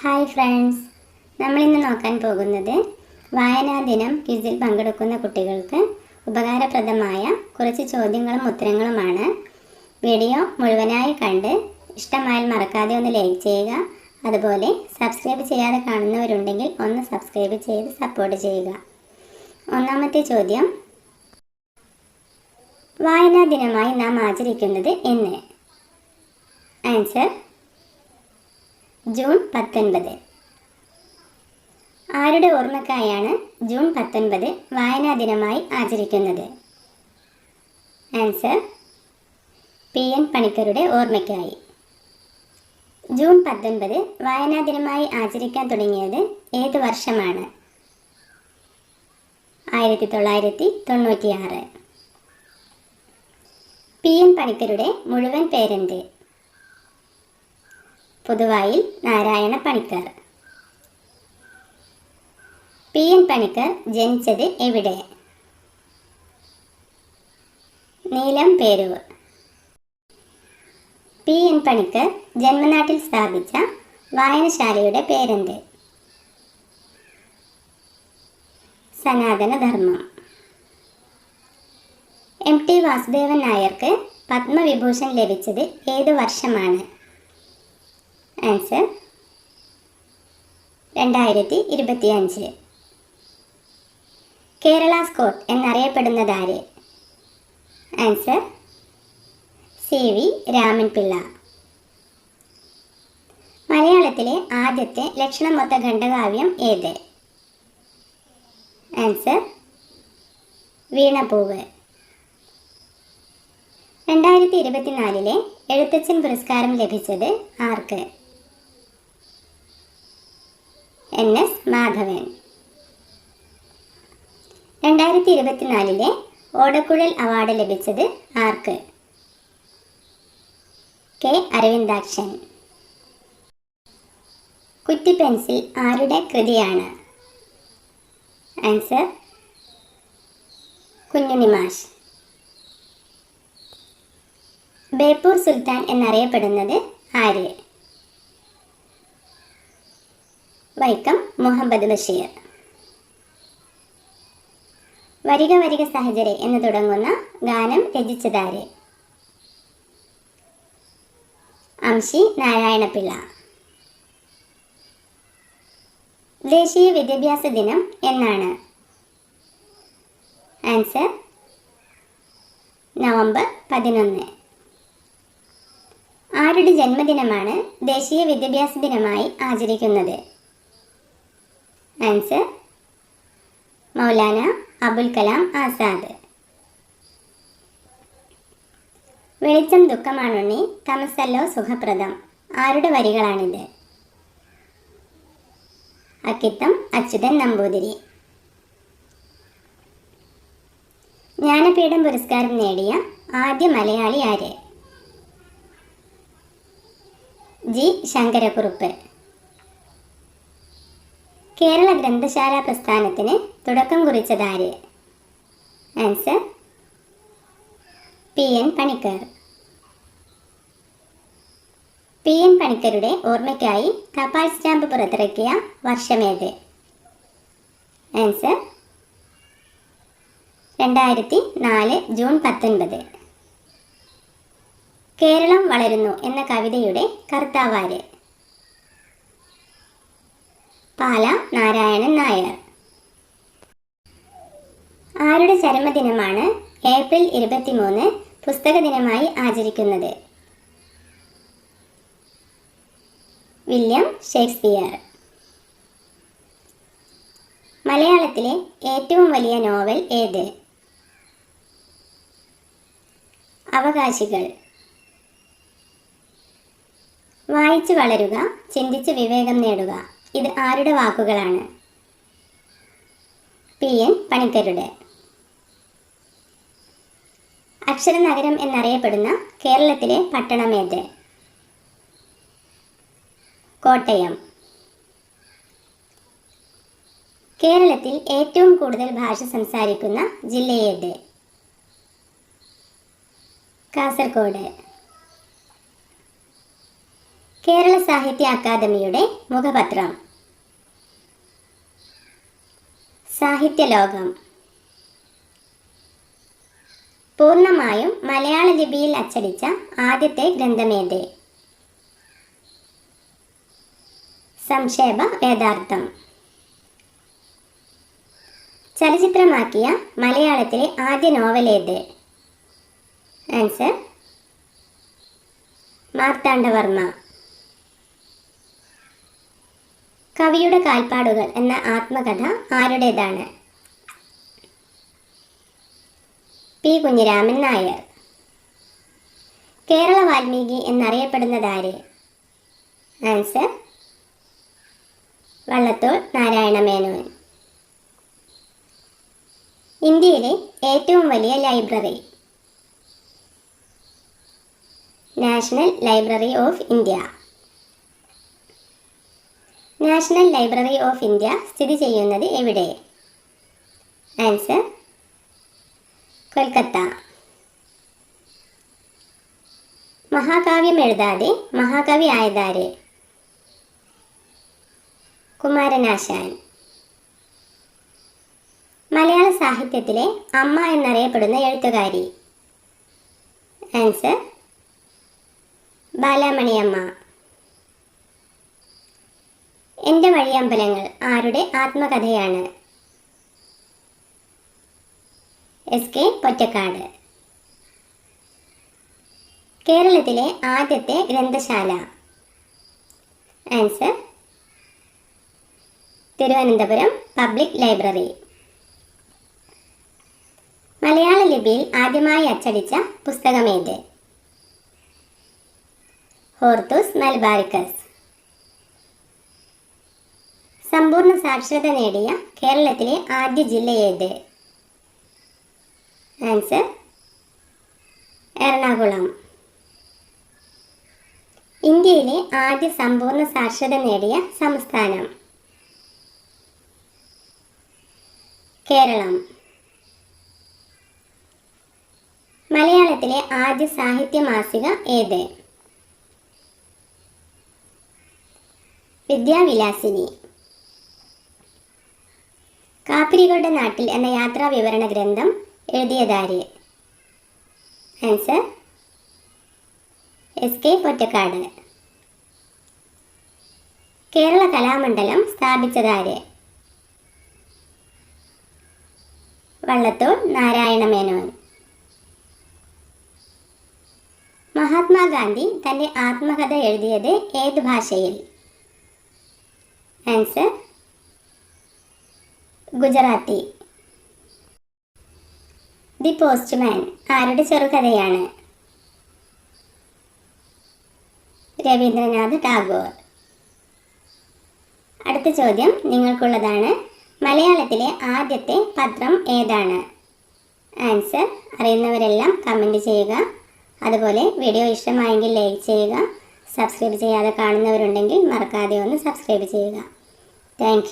Hi friends നമ്മൾ ഇന്ന് നോക്കാൻ പോകുന്നത് വായനാ ദിനം ക്വിസിൽ പങ്കെടുക്കുന്ന കുട്ടികൾക്ക് ഉപകാരപ്രദമായ കുറച്ച് ചോദ്യങ്ങളും ഉത്തരങ്ങളുമാണ്. വീഡിയോ മുഴുവനായി കണ്ട് ഇഷ്ടമായാൽ മറക്കാതെ ഒന്ന് ലൈക്ക് ചെയ്യുക. അതുപോലെ സബ്സ്ക്രൈബ് ചെയ്യാതെ കാണുന്നവരുണ്ടെങ്കിൽ ഒന്ന് സബ്സ്ക്രൈബ് ചെയ്ത് സപ്പോർട്ട് ചെയ്യുക. ഒന്നാമത്തെ ചോദ്യം. വായനാ ദിനമായി നാം ആചരിക്കുന്നത് എന്ന് ആൻസർ ജൂൺ പത്തൊൻപത്. ആരുടെ ഓർമ്മക്കായാണ് ജൂൺ പത്തൊൻപത് വായനാ ദിനമായി ആചരിക്കുന്നത്? ആൻസർ പി എൻ പണിക്കരുടെ ഓർമ്മയ്ക്കായി. ജൂൺ പത്തൊൻപത് വായനാ ദിനമായി ആചരിക്കാൻ തുടങ്ങിയത് ഏത് വർഷമാണ്? ആയിരത്തി തൊള്ളായിരത്തി തൊണ്ണൂറ്റിയാറ് പി എൻ പണിക്കരുടെ മുഴുവൻ പേരെന്ത്? പുതുവായിൽ നാരായണ പണിക്കർ. പി എൻ പണിക്കർ ജനിച്ചത് എവിടെ? നീലം പേരൂർ. പി എൻ പണിക്കർ ജന്മനാട്ടിൽ സ്ഥാപിച്ച വായനശാലയുടെ പേരെന്ത്? സനാതനധർമ്മം. എം ടി വാസുദേവൻ നായർക്ക് പത്മവിഭൂഷൺ ലഭിച്ചത് ഏത് വർഷമാണ്? ആൻസർ രണ്ടായിരത്തി ഇരുപത്തിയഞ്ച് കേരള സ്കോട്ട് എന്നറിയപ്പെടുന്നത് ആര്? Answer C. വി. രാമൻപിള്ള. മലയാളത്തിലെ ആദ്യത്തെ ലക്ഷണമൊത്ത ഖണ്ഡകാവ്യം ഏത്? ആൻസർ വീണപൂവ്. രണ്ടായിരത്തി ഇരുപത്തിനാലിലെ എഴുത്തച്ഛൻ പുരസ്കാരം ലഭിച്ചത് ആർക്ക്? N S Madhavan. രണ്ടായിരത്തി ഇരുപത്തിനാലിലെ ഓടക്കുഴൽ അവാർഡ് ലഭിച്ചത് ആർക്ക്? കെ അരവിന്ദാക്ഷൻ. കുറ്റി പെൻസിൽ ആരുടെ കൃതിയാണ്? ആൻസർ കുഞ്ഞുണിമാഷ് ബേപ്പൂർ സുൽത്താൻ എന്നറിയപ്പെടുന്നത് ആര്? വൈക്കം മുഹമ്മദ് ബഷീർ. വരിക വരിക സഹചരെ എന്ന് തുടങ്ങുന്ന ഗാനം രചിച്ചതാര്? അംശി നാരായണപിള്ള. ദേശീയ വിദ്യാഭ്യാസ ദിനം എന്നാണ്. ആൻസർ നവംബർ പതിനൊന്ന്. ആരുടെ ജന്മദിനമാണ് ദേശീയ വിദ്യാഭ്യാസ ദിനമായി ആചരിക്കുന്നത്? ആൻസർ മൗലാന അബുൽ കലാം ആസാദ്. വെളിച്ചം ദുഃഖമാണുണ്ണി തമസല്ലോ സുഖപ്രദം. ആരുടെ വരികളാണിത്? അക്കിത്തം അച്യുതൻ നമ്പൂതിരി. ജ്ഞാനപീഠം പുരസ്കാരം നേടിയ ആദ്യ മലയാളി ആര്? ജി. ശങ്കരക്കുറുപ്പ്. കേരള ഗ്രന്ഥശാല പ്രസ്ഥാനത്തിന് തുടക്കം കുറിച്ചതാര്? Answer P N Panicker P N പണിക്കരുടെ ഓർമ്മയ്ക്കായി തപാൽ സ്റ്റാമ്പ് പുറത്തിറക്കിയ വർഷമേത് ആൻസർ രണ്ടായിരത്തി നാല് ജൂൺ പത്തൊൻപത്. കേരളം വളരുന്നു എന്ന കവിതയുടെ കർത്താവാര്? പാല നാരായണൻ നായർ. ആരുടെ ചരമദിനമാണ് ഏപ്രിൽ ഇരുപത്തിമൂന്ന് പുസ്തക ദിനമായി ആചരിക്കുന്നത്? William Shakespeare. മലയാളത്തിലെ ഏറ്റവും വലിയ നോവൽ ഏത്? അവകാശികൾ. വായിച്ചു വളരുക ചിന്തിച്ച് വിവേകം നേടുക. ഇത് ആരുടെ വാക്കുകളാണ്? പി എൻ പണിക്കരുടെ. അക്ഷരനഗരം എന്നറിയപ്പെടുന്ന കേരളത്തിലെ പട്ടണമേത്? കോട്ടയം. കേരളത്തിൽ ഏറ്റവും കൂടുതൽ ഭാഷ സംസാരിക്കുന്ന ജില്ലയേത്? കാസർഗോഡ്. കേരള സാഹിത്യ അക്കാദമിയുടെ മുഖപത്രം. സാഹിത്യലോകം പൂർണമായും മലയാള ലിപിയിൽ അച്ചടിച്ച ആദ്യത്തെ ഗ്രന്ഥമേത്? സംക്ഷേപ വേദാർത്ഥം. ചലച്ചിത്രമാക്കിയ മലയാളത്തിലെ ആദ്യ നോവലേത് ആൻസർ മാർത്താണ്ഡവർമ്മ. കവിയുടെ കാൽപ്പാടുകൾ എന്ന ആത്മകഥ ആരുടേതാണ്? പി. കുഞ്ഞിരാമൻ നായർ. കേരള വാൽമീകി എന്നറിയപ്പെടുന്നതാര് ആൻസർ വള്ളത്തോൾ നാരായണ മേനോൻ. ഇന്ത്യയിലെ ഏറ്റവും വലിയ library. National Library of India. National Library of India സ്ഥിതി ചെയ്യുന്നത് എവിടെ? ആൻസർ കൊൽക്കത്ത. മഹാകാവ്യം എഴുതാതെ മഹാകവി ആയതാര്? കുമാരനാശാൻ. മലയാള സാഹിത്യത്തിലെ അമ്മ എന്നറിയപ്പെടുന്ന എഴുത്തുകാരി. ആൻസർ ബാലാമണിയമ്മ. എന്റെ വഴിയമ്പലങ്ങൾ ആരുടെ ആത്മകഥയാണ്? S K Pottekkatt. കേരളത്തിലെ ആദ്യത്തെ ഗ്രന്ഥശാല. ആൻസർ തിരുവനന്തപുരം പബ്ലിക് ലൈബ്രറി മലയാള ലിപിയിൽ ആദ്യമായി അച്ചടിച്ച പുസ്തകമേത്? ഹോർത്തൂസ് മൽബാരിക്കസ് സമ്പൂർണ സാക്ഷരത നേടിയ കേരളത്തിലെ ആദ്യ ജില്ല ഏത്? ആൻസർ എറണാകുളം. ഇന്ത്യയിലെ ആദ്യ സമ്പൂർണ സാക്ഷരത നേടിയ സംസ്ഥാനം? കേരളം. മലയാളത്തിലെ ആദ്യ സാഹിത്യ മാസിക ഏത്? വിദ്യാവിലാസിനി. കാപ്പിരികളുടെ നാട്ടിൽ എന്ന യാത്രാ വിവരണ ഗ്രന്ഥം എഴുതിയതാര്? Answer S K Pottekkatt Kerala Kalamandalam സ്ഥാപിച്ചതാര്? Vallathol Narayana Menon. Mahatma Gandhi തന്റെ ആത്മകഥ എഴുതിയത് ഏത് ഭാഷയിൽ? ആൻസർ ഗുജറാത്തി. ദി പോസ്റ്റ്മാൻ ആരുടെ ചെറുകഥയാണ്? രവീന്ദ്രനാഥ് ടാഗോർ. അടുത്ത ചോദ്യം നിങ്ങൾക്കുള്ളതാണ്. മലയാളത്തിലെ ആദ്യത്തെ പത്രം ഏതാണ്? ആൻസർ അറിയുന്നവരെല്ലാം കമന്റ് ചെയ്യുക. അതുപോലെ വീഡിയോ ഇഷ്ടമായെങ്കിൽ ലൈക്ക് ചെയ്യുക. സബ്സ്ക്രൈബ് ചെയ്യാതെ കാണുന്നവരുണ്ടെങ്കിൽ മറക്കാതെ ഒന്ന് സബ്സ്ക്രൈബ് ചെയ്യുക. താങ്ക്